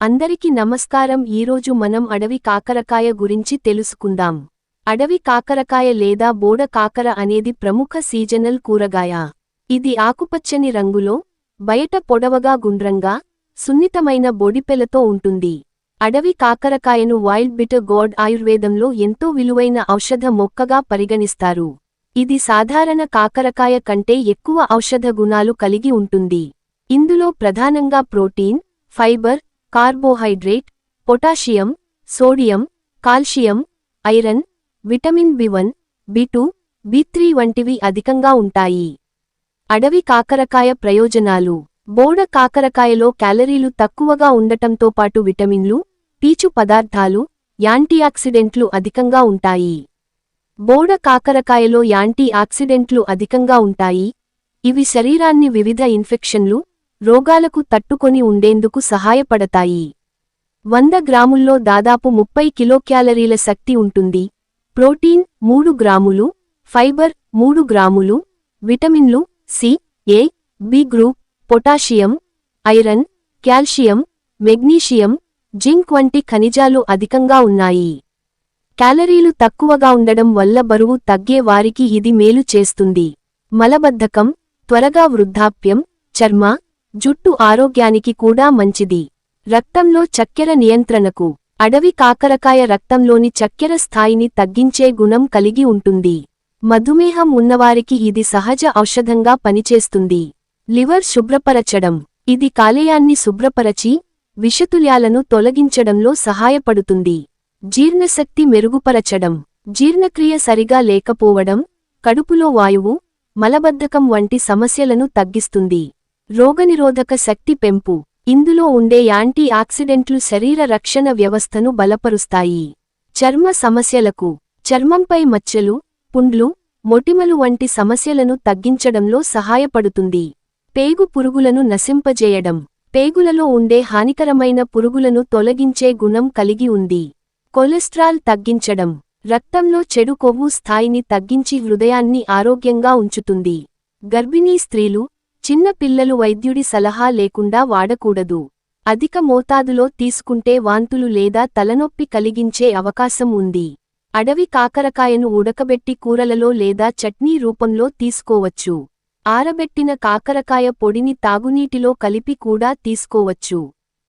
అందరికి నమస్కారం. ఈరోజు మనం అడవి కాకరకాయ గురించి తెలుసుకుందాం. అడవి కాకరకాయ లేదా బోడ కాకర అనేది ప్రముఖ సీజనల్ కూరగాయ. ఇది ఆకుపచ్చని రంగులో బయట పొడవగా గుండ్రంగా సున్నితమైన బొడిపెలతో ఉంటుంది. అడవి కాకరకాయను వైల్డ్ బిటర్ గోడ్ ఆయుర్వేదంలో ఎంతో విలువైన ఔషధ మొక్కగా పరిగణిస్తారు. ఇది సాధారణ కాకరకాయ కంటే ఎక్కువ ఔషధ గుణాలు కలిగి ఉంటుంది. ఇందులో ప్రధానంగా protein fibre carbohydrate potassium sodium calcium iron vitamin B one B two B three వంటివి అధికంగా ఉంటాయి. అడవి కాకరకాయ ప్రయోజనాలు. బోడ కాకరకాయలో క్యాలరీలు తక్కువగా ఉండటంతో పాటు విటమిన్లు పీచు పదార్థాలు యాంటీఆక్సిడెంట్లు అధికంగా ఉంటాయి. బోడ కాకరకాయలో యాంటీ ఆక్సిడెంట్లు అధికంగా ఉంటాయి. ఇవి శరీరాన్ని వివిధ ఇన్ఫెక్షన్లు రోగాలకు తట్టుకొని ఉండేందుకు సహాయపడతాయి. వంద గ్రాముల్లో దాదాపు ముప్పై కిలోక్యాలరీల శక్తి ఉంటుంది. ప్రోటీన్ మూడు గ్రాములు ఫైబర్ మూడు గ్రాములు విటమిన్లు C A B group potassium iron calcium magnesium zinc వంటి ఖనిజాలు అధికంగా ఉన్నాయి. క్యాలరీలు తక్కువగా ఉండడం వల్ల బరువు తగ్గే వారికి ఇది మేలు చేస్తుంది. మలబద్ధకం త్వరగా వృద్ధాప్యం చర్మ జుట్టు ఆరోగ్యానికి కూడా మంచిది. రక్తంలో చక్కెర నియంత్రణకు అడవి కాకరకాయ రక్తంలోని చక్కెర స్థాయిని తగ్గించే గుణం కలిగి ఉంటుంది. మధుమేహం ఉన్నవారికి ఇది సహజ ఔషధంగా పనిచేస్తుంది. లివర్ శుభ్రపరచడం ఇది కాలేయాన్ని శుభ్రపరచి విషతుల్యాలను తొలగించడంలో సహాయపడుతుంది. జీర్ణశక్తి మెరుగుపరచడం జీర్ణక్రియ సరిగా లేకపోవడం కడుపులో వాయువు మలబద్ధకం వంటి సమస్యలను తగ్గిస్తుంది. రోగనిరోధక శక్తి పెంపు. ఇందులో ఉండే యాంటీ ఆక్సిడెంట్లు శరీర రక్షణ వ్యవస్థను బలపరుస్తాయి. చర్మ సమస్యలకు చర్మంపై మచ్చలు పుండ్లు మొటిమలు వంటి సమస్యలను తగ్గించడంలో సహాయపడుతుంది. పేగు పురుగులను నశింపజేయడం. పేగులలో ఉండే హానికరమైన పురుగులను తొలగించే గుణం కలిగి ఉంది. కొలెస్ట్రాల్ తగ్గించడం. రక్తంలో చెడు కొవ్వు స్థాయిని తగ్గించి హృదయాన్ని ఆరోగ్యంగా ఉంచుతుంది. గర్భిణీ స్త్రీలు చిన్న పిల్లలు వైద్యుడి సలహా లేకుండా వాడకూడదు. అధిక మోతాదులో తీసుకుంటే వాంతులు లేదా తలనొప్పి కలిగించే అవకాశం ఉంది. అడవి కాకరకాయను ఉడకబెట్టి కూరలలో లేదా చట్నీ రూపంలో తీసుకోవచ్చు. ఆరబెట్టిన కాకరకాయ పొడిని తాగునీటిలో కలిపి కూడా తీసుకోవచ్చు.